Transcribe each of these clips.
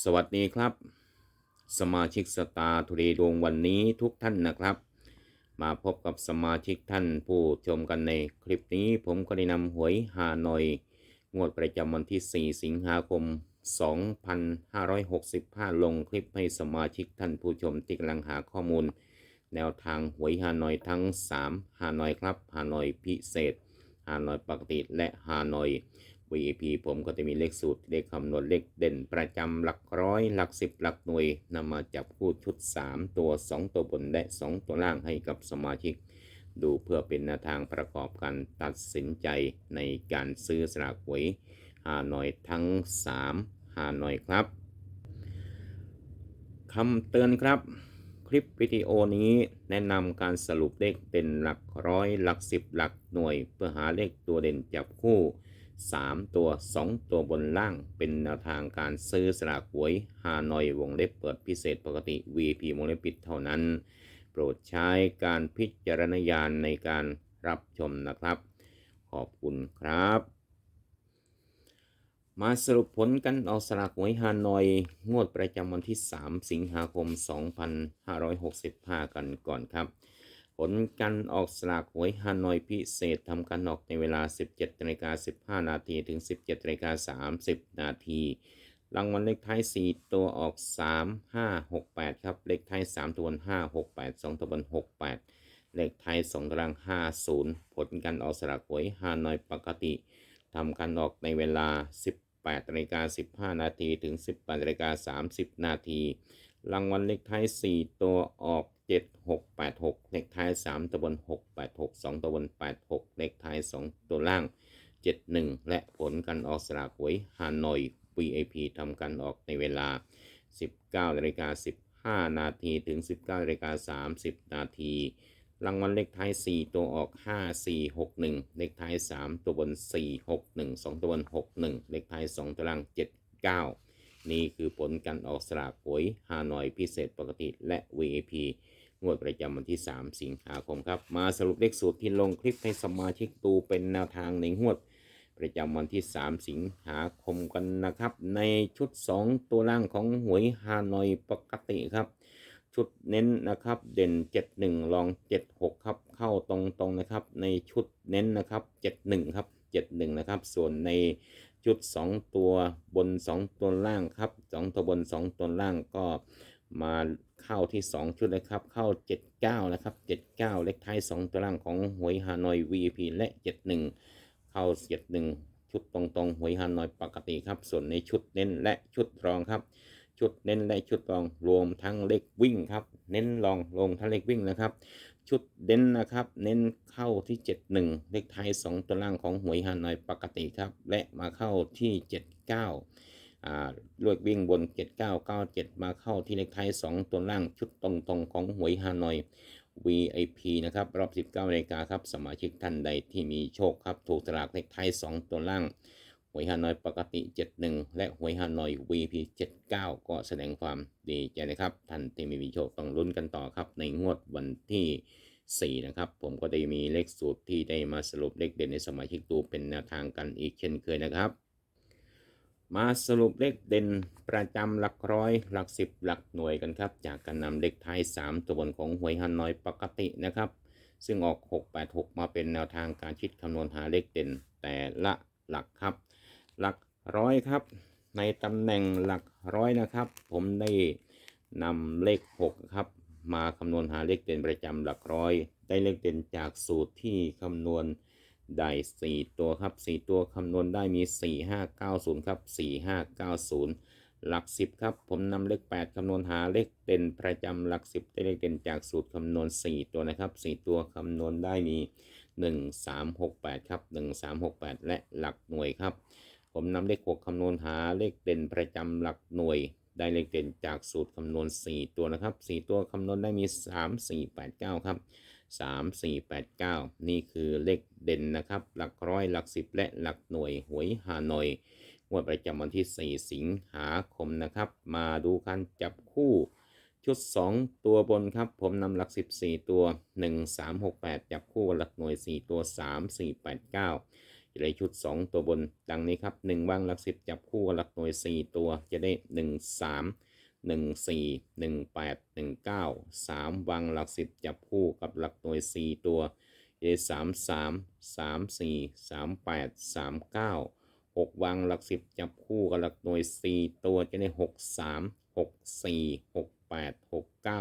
สวัสดีครับ สมาชิกสตาร์ทูเดย์ดวงวันนี้ทุกท่านนะครับ มาพบกับสมาชิกท่านผู้ชมกันในคลิปนี้ ผมก็ได้นำหวยฮานอย งวดประจำวันที่ 4 สิงหาคม 2565 ลงคลิปให้สมาชิกท่านผู้ชมที่กำลังหาข้อมูล แนวทางหวยฮานอยทั้ง 3 ฮานอยครับฮานอยพิเศษฮานอยปกติและฮานอย VAP ผมก็จะมีเลขสูตรเลขคำนวณเลขเด่น ประจำหลักร้อยหลักสิบหลักหน่วยนำมาจับคู่ชุด 3 ตัว 2 ตัวบนและ 2 ตัวล่างให้กับสมาชิก ดูเพื่อเป็นแนวทางประกอบการตัดสินใจในการซื้อสลากหวยฮานอยทั้ง3ฮานอยครับคำเตือนครับ คลิปวิดีโอนี้แนะนำการสรุปเลขเป็นหลักร้อยหลักสิบหลักหน่วย เพื่อหาเลขตัวเด่นจับคู่ 3 ตัว 2 ตัวบนล่างเป็นแนวทางการซื้อสลากหวยฮานอยวงเล็บเปิดพิเศษปกติ VP วงเล็บปิดเท่านั้น โปรดใช้การพิจารณญาณในการรับชมนะครับ ขอบคุณครับ มาสรุปผลกันออกสลากหวยฮานอย งวดประจำวันที่ 3 สิงหาคม 2565 กันก่อนครับ ลการออกสลากหวยฮานอยพิเศษทำการออกในเวลา 17นาฬิกา15 นาทีถึง 17นาฬิกา30 นาทีรางวัลเลขท้าย 4 ตัวออก 3 5 6 8 ครับ เลขท้าย 3 ตัวบน5 6 8 2 ตัวบน6 8 เลขท้าย2ตาราง50 ผลการออกสลากหวยฮานอยปกติทำการออกในเวลา 18นาฬิกา15 นาทีถึง 18นาฬิกา30 นาทีรางวัลเลขท้าย 4 ตัวออก 7 6 8 6 เลขท้าย 3 ตัวบน 6 8 6 2 ตัวบน 8 6 เลขท้าย 2 ตัวล่าง 7 1 และผลการออกสลากหวยฮานอย VIP ทำการออกในเวลา 19นาฬิกา15 นาทีถึง 19นาฬิกา30 นาทีรางวัลเลขท้าย 4 ตัวออก 5 4 6 1 เลขท้าย 3 ตัวบน 4 6 1 2 ตัวบน 6 1 เลขท้าย 2 ตัวล่าง 7 9 นี่คือผลการออกสลากหวยฮานอยพิเศษปกติและ VIP งวดประจำวันที่ 3 สิงหาคมครับ มาสรุปเลขสูตรที่ลงคลิปให้สมาชิกดูเป็นแนวทางในงวด ประจำวันที่ 3 สิงหาคมกันนะครับ ในชุด 2 ตัวล่างของหวยฮานอยปกติครับ ชุดเน้นนะครับ เด่น 71รอง 76 ครับ เข้าตรงๆนะครับ ในชุดเน้นนะครับ 71 ครับ 71 นะครับ ส่วนใน ชุด 2 ตัวบน 2 ตัวล่างครับ 2 ตัวบน 2 ตัวล่างก็มาเข้าที่ 2 ชุดเลยครับ เข้า 79 นะครับ 79 เลขท้าย 2 ตัวล่างของหวยฮานอย VIP และ 71 เข้า 71 ชุดตรงๆหวยฮานอยปกติครับ ส่วนในชุดเน้นและชุดรองครับ ชุดเน้นและชุดรองรวมทั้งเลขวิ่งครับ เน้นรองลงทั้งเลขวิ่งนะครับ ชุดเน้นนะครับ เน้นเข้าที่ 71 เลขท้าย 2 ตัวล่างของหวยฮานอยปกติครับ และมาเข้าที่ 79อ่าเลขวิ่งบน 7997 มาเข้าที่เลขท้าย 2 ตัวล่างชุดตรงๆของหวยฮานอย VIP นะครับ รอบ 19นาฬิกาครับ สมาชิกท่านใดที่มีโชคครับ ถูกสลากเลขท้าย 2 ตัวล่าง หวยฮานอยปกติ 71 และหวยฮานอย VP 79 ก็แสดงความดีใจนะครับท่านที่ม่มีโชคต้องลุ้นกันต่อครับ ในงวดวันที่ 4 นะครับ ผมก็ได้มีเลขสูตรที่ได้มาสรุปเลขเด่นในสมาชิกดูเป็นแนวทางกันอีกเช่นเคยนะครับ มาสรุปเลขเด่นประจำหลักร้อยหลักสิบหลักหน่วยกันครับ จากการนำเลขท้าย 3 ตัวบนของหวยฮานอยปกตินะครับ ซึ่งออก 686 มาเป็นแนวทางการคิดคำนวณหาเลขเด่นแต่ละหลักครับ หลักร้อยครับ ในตำแหน่งหลักร้อยนะครับ ผมได้นำเลข6ครับมาคำนวณหาเลขเด่นประจำหลักร้อย ได้เลขเด่นจากสูตรที่คำนวณได้ 4 ตัวครับ 4 ตัวคำนวณได้มี 4 5 9 0 ครับ 4 5 9 0 หลัก 10 ครับ ผมนำเลข 8คำนวณหาเลขเด่นประจำหลัก 10 ได้เลขเด่นจากสูตรคำนวณ 4 ตัวนะครับ 4 ตัวคำนวณได้มี 1 3 6 8 ครับ 1 3 6 8 และหลักหน่วยครับ ผมนำเลข 6คำนวณหาเลขเด่นประจำหลักหน่วย ได้เลขเด่นจากสูตรคำนวณ 4 ตัวนะครับ 4 ตัวคำนวณได้มี 3 4 8 9 ครับ 3 4 8 9 นี่คือเลขเด่นนะครับ หลักร้อยหลักสิบและหลักหน่วยหวยฮานอยงวดประจำวันที่ 4 สิงหาคมนะครับ มาดูการจับคู่ชุด 2 ตัวบนครับ ผมนำหลัก 14 ตัว 1 3 6 8 จับคู่หลักหน่วย 4 ตัว 3 4 8 9 จะได้ชุด 2 ตัวบน ดังนี้ครับ 1วางหลักสิบจับคู่กับหลักหน่วย 4 ตัวจะได้ 1 3 1 4 1 8 1 9 3 วางหลักสิบจับคู่กับหลักหน่วย 4 ตัวจะได้ 3 3 3 4 3 8 3 9 6 วางหลักสิบจับคู่กับหลักหน่วย 4 ตัวจะได้ 6 3 6 4 6 8 6 9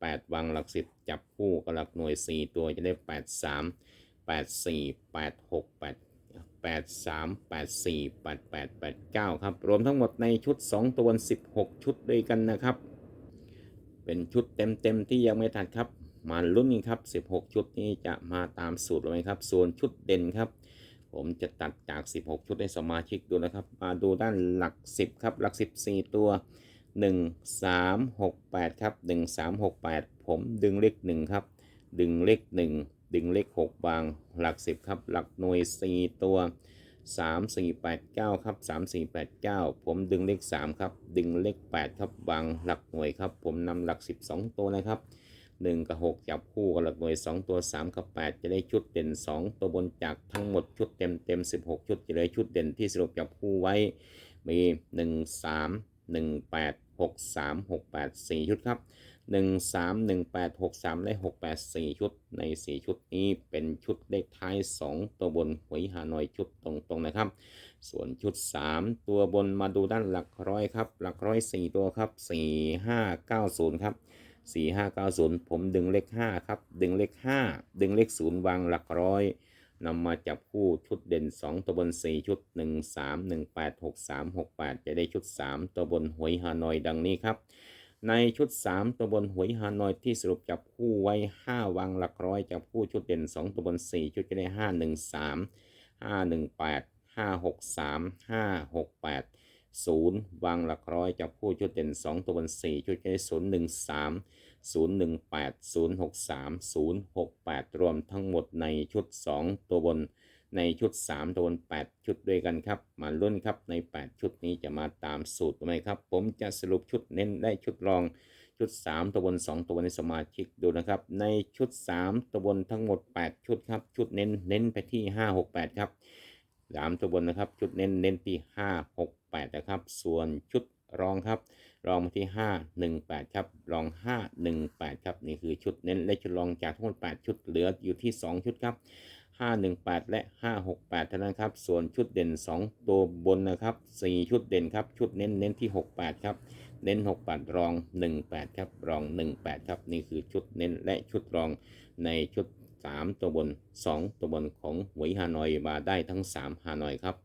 8 วางหลักสิบจับคู่กับหลักหน่วย 4 ตัวจะได้ 8 3 8 4 8 6 8 8 3 8 4 8 8 8 9 ครับ รวมทั้งหมดในชุด 2 ตัว 16 ชุดด้วยกันนะครับ เป็นชุดเต็มๆ ที่ยังไม่ทันครับ มาลุ้นกันครับ 16 ชุดนี้จะมาตามสูตรหมครับ ส่วนชุดเด่นครับ ผมจะตัดจาก 16 ชุดให้สมาชิกดูนะครับ มาดูด้านหลัก 10 ครับ หลัก 14 ตัว 1 3 6 8 ครับ 1 3 6 8 ผมดึงเลข1ครับ ดึงเลข1 ดึงเลข 6 วางหลัก 10 ครับ หลักหน่วย 4 ตัว 3 4 8 9 ครับ 3 4 8 9 ผมดึงเลข 3 ครับ ดึงเลข 8 ครับ วางหลักหน่วยครับ ผมนำหลัก 12 ตัวนะครับ 1 กับ 6 จับคู่กับหลักหน่วย 2 ตัว 3 กับ 8 จะได้ชุดเด่น 2 ตัวบนจากทั้งหมดชุดเต็มเต็ม 16 ชุดจะได้ชุดเด่นที่สรุปจับคู่ไว้ มี 1 3 1 8 6 3 6 8 4 ชุดครับ 1 3 1 8 6 3 และ 6 8 4 ชุด ใน 4 ชุดนี้เป็นชุดเลขท้าย 2 ตัวบนหวยฮานอยชุดตรงๆนะครับ ส่วนชุด 3 ตัวบนมาดูด้านหลักร้อยครับ หลักร้อย 4 ตัวครับ 4 5 9 0 ครับ 4 5 9 0 ผมดึงเลข 5 ครับ ดึงเลข 5 ดึงเลข 0 วางหลักร้อยนำมาจับคู่ชุดเด่น 2 ตัวบน 4 ชุด 1 3 1 8 6 3 6 8 จะได้ชุด 3 ตัวบนหวยฮานอยดังนี้ครับ ในชุด 3 ตัวบนหวยฮานอยที่สรุปจับคู่ไว้ 5วางหลักร้อยจับคู่ชุดเด่น 2 ตัวบน 4 ชุดจะได้ 5 1 3 5 1 8 5 6 3 5 6 8 0 วางหลักร้อยจับคู่ชุดเด่น 2 ตัวบน 4 ชุดจะได้ 0 1 3 0 1 8 0 6 3 0 6 8 รวมทั้งหมดในชุด 2 ตัวบน ในชุด3ตัวบน8 ชุดด้วยกันครับ มาลุ้นครับใน 8 ชุดนี้จะมาตามสูตรไหมครับ ผมจะสรุปชุดเน้นได้ชุดรองชุด 3 ตัวบน 2 ตัวบนในสมาชิกดูนะครับ ในชุด 3 ตัวบนทั้งหมด 8 ชุดครับ ชุดเน้นเน้นไปที่ 5 6 8 ครับ 3 ตัวบนนะครับ ชุดเน้นเน้นที่ 5 6 8 นะครับ ส่วนชุดรองครับ รองมาที่ 5 1 8 ครับ รอง 5 1 8 ครับ นี่คือชุดเน้นและชุดรองจากทั้งหมด 8 ชุดเหลืออยู่ที่ 2 ชุดครับ 5 1 8 และ 5 6 8เท่านั้นครับ ส่วนชุดเด่น 2 ตัวบนนะครับ 4 ชุดเด่นครับ ชุดเน้นเน้นที่ 6 8 ครับ เน้น 6 8 รอง 1 8 ครับ รอง 1 8 ครับ นี่คือชุดเน้นและชุดรองในชุด 3 ตัวบน 2 ตัวบนของหวยฮานอยมาได้ทั้ง 3 ฮานอยครับ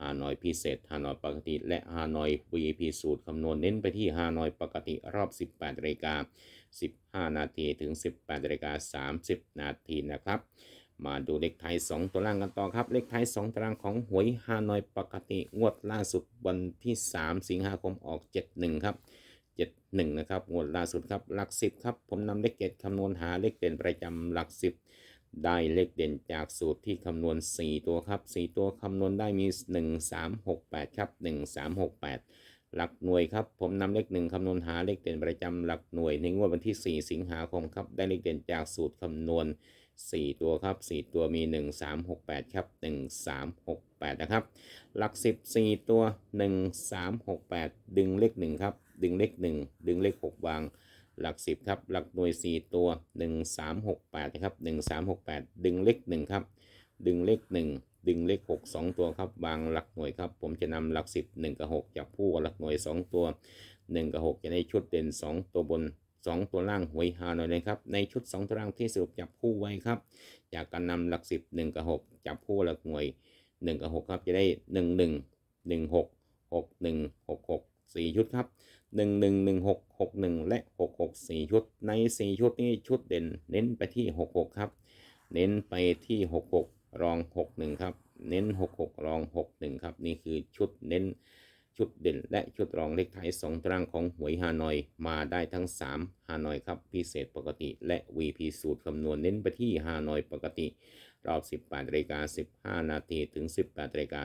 ฮานอยพิเศษ ฮานอยปกติ และฮานอย VIP สูตรคำนวณเน้นไปที่ฮานอยปกติรอบ 18นาฬิกา15 นาทีถึง 18นาฬิกา30 นาทีนะครับ มาดูเลขไทย 2 ตัวล่างกันต่อครับ เลขไทย 2 ตารางของหวยฮานอยปกติงวดล่าสุดวันที่ 3 สิงหาคมออก 71 ครับ 71 นะครับ งวดล่าสุดครับ หลัก 10 ครับ ผมนำเลขเจ็ดคำนวณหาเลขเด่นประจำหลัก 10 ได้เลขเด่นจากสูตรที่คำนวณ 4 ตัวครับ 4 ตัวคำนวณได้มี 1 3 6 8 ครับ 1 3 6 8 หลักหน่วยครับ ผมนำเลข 1คำนวณหาเลขเด่นประจำหลักหน่วยในงวดวันที่ 4 สิงหาคมครับ ได้เลขเด่นจากสูตรคำนวณ4 ตัวครับ 4 ตัวมี 1 3 6 8 ครับ 1 3 6 8 นะครับ หลัก 10 4 ตัว 1 3 6 8 ดึงเลข1ครับ ดึงเลข1 ดึงเลข 6 วาง หลัก 10 ครับ หลักหน่วย 4 ตัว 1 3 6 8 นะครับ 1 3 6 8 ดึงเลข1ครับ ดึงเลข 1ดึงเลข 6 2 ตัวครับวางหลักหน่วยครับ ผมจะนำหลัก 10 1 กับ 6จับคู่กับหลักหน่วย 2 ตัว 1 กับ 6 จะได้ชุดเด่น 2 ตัวบน 2 ตัวล่างหวยฮานอยเลยครับในชุด 2 ตัวล่างที่สรุปจับคู่ไว้ครับจากการนำหลัก 10 1 กับ 6 จับคู่หลักหน่วย 1 กับ 6 ครับจะได้ 1 1 1 6 6 1 6 6 4 ชุดครับ 1 1 1 6 6 1 และ 6 6 4 ชุด ใน 4 ชุดนี้ชุดเด่น เน้นไปที่ 6 6 ครับ เน้นไปที่ 6 6 รอง 6 1 ครับ เน้น 6 6 รอง 6 1 ครับ นี่คือชุดเน้น ชุดเด่นและชุดรองเลขท้าย2ตารางของหวยฮานอย มาได้ทั้ง 3 ฮานอยครับพิเศษปกติและ VP สูตรคำนวณเน้นไปที่ฮานอยปกติ รอบ 18นาฬิกา15 นาทีถึง 18นาฬิกา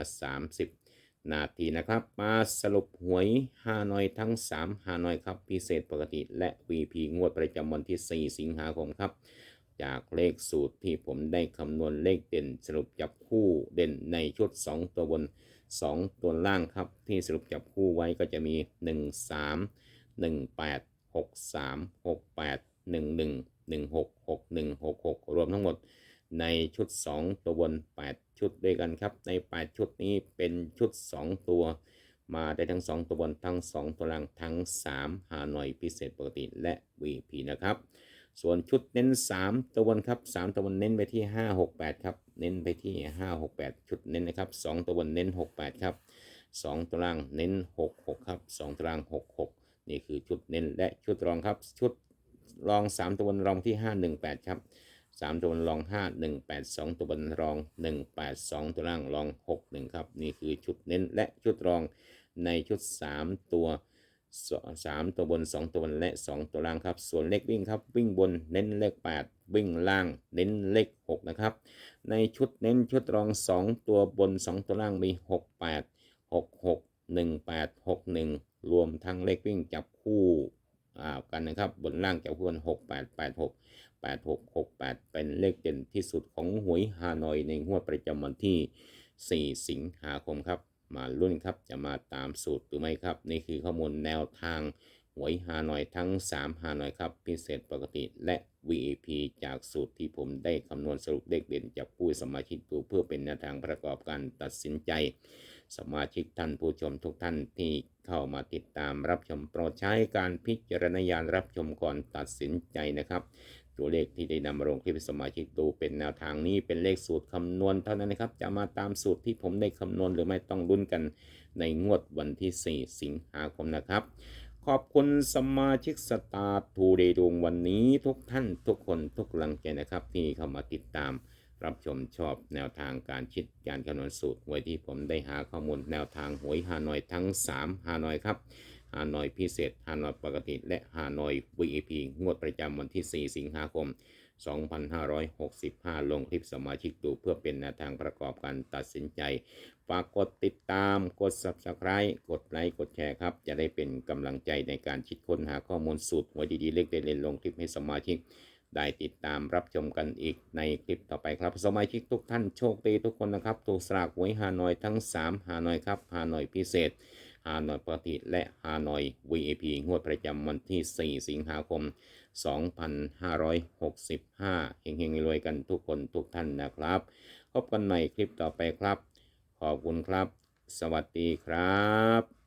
30 นาทีนะครับ มาสรุปหวยฮานอยทั้ง 3 ฮานอยครับพิเศษปกติและ VP งวดประจำวันที่ 4 สิงหาคมครับจจากเลขสูตรที่ผมได้คำนวณเลขเด่นสรุปจับคู่เด่นในชุด 2 ตัวบน 2 ตัวล่างครับ ที่สรุปจับคู่ไว้ก็จะมี 1 3 1 8 6 3 6 8 1 1 1 6 6 1 6 6 รวมทั้งหมดในชุด 2 ตัวบน 8 ชุดด้วยกันครับ ใน 8 ชุดนี้เป็นชุด 2 ตัว มาได้ทั้ง 2 ตัวบนทั้ง 2 ตัวล่างทั้ง 3 หาหน่อยพิเศษปกติและ VP นะครับ ส่วนชุดเน้น 3 ตัวบนครับ 3 ตัวบนเน้นไปที่ 5 6 8 ครับ เน้นไปที่ 5 6 8 ชุดเน้นนะครับ 2 ตัวบนเน้น 6 8 ครับ 2ตัวล่างเน้น 6 6 ครับ 2ตัวล่าง 6 6 นี่คือชุดเน้นและชุดรองครับ ชุดรอง 3 ตัวบนรองที่ 5 1 8 ครับ 3 ตัวบนรอง 5 1 8 2 ตัวบนรอง 1 8 2 ตัวล่างรอง 6 1 ครับ นี่คือชุดเน้นและชุดรองในชุด 3 ตัว สามตัวบน 2 ตัวบนและ 2 ตัวล่างครับ ส่วนเลขวิ่งครับวิ่งบนเน้นเลข 8 วิ่งล่าง เน้นเลข 6 นะครับ ในชุดเน้นชุดรอง 2 ตัวบน 2 ตัวล่างมี 6 8 6 6 1 8 6 1 รวมทั้งเลขวิ่งจับคู่กันนะครับ บนล่างจับคู่กัน6 8 8 6 8 6 6 8 เป็นเลขเด่นที่สุดของหวยฮานอยในงวดประจำวันที่ 4 สิงหาคมครับ มาลุ้นครับจะมาตามสูตรหรือไม่ครับ นี่คือข้อมูลแนวทางหวยฮานอยทั้ง 3 ฮานอยครับ พิเศษปกติและ VAP จากสูตรที่ผมได้คำนวณสรุปเลขเด่นจากผู้สมาชิกดูเพื่อเป็นแนวทางประกอบการตัดสินใจ สมาชิกท่านผู้ชมทุกท่านที่เข้ามาติดตามรับชมโปรดใช้การพิจารณญาณรับชมก่อนตัดสินใจนะครับ ตัวเลขที่ได้นำมาลงคลิปสมาชิกดูเป็นแนวทางนี้เป็นเลขสูตรคำนวณเท่านั้นนะครับ จะมาตามสูตรที่ผมได้คำนวณหรือไม่ต้องลุ้นกันในงวดวันที่ 4 สิงหาคมนะครับ ขอบคุณสมาชิกสตาร์ทูเดย์ดวงวันนี้ทุกท่านทุกคนทุกลังใจนะครับ ที่เข้ามาติดตามรับชมชอบแนวทางการคิดการคำนวณสูตรไว้ที่ผมได้หาข้อมูลแนวทางหวยฮานอยทั้ง 3 ฮานอยครับ ฮานอยพิเศษฮานอยปกติ และฮานอย VIP งวดประจำวันที่ 4 สิงหาคม 2565 ลงคลิปสมาชิกดูเพื่อเป็นแนวทางประกอบการตัดสินใจ ฝากกดติดตาม กด Subscribe กดไลค์ กดแชร์ครับ จะได้เป็นกำลังใจในการคิดค้นหาข้อมูลสูตรไว้ดีๆ เล็กเด่นลงคลิปให้สมาชิกได้ติดตามรับชมกันอีกในคลิปต่อไปครับ สมาชิกทุกท่านโชคดีทุกคนนะครับถูกสลากหวยฮานอยทั้ง 3 ฮานอยครับฮานอยพิเศษ ฮานอยปกติและฮานอย VAP งวดประจำวันที่ 4 สิงหาคม 2565 เฮงๆรวยกันทุกคนทุกท่านนะครับ พบกันใหม่คลิปต่อไปครับ ขอบคุณครับ สวัสดีครับ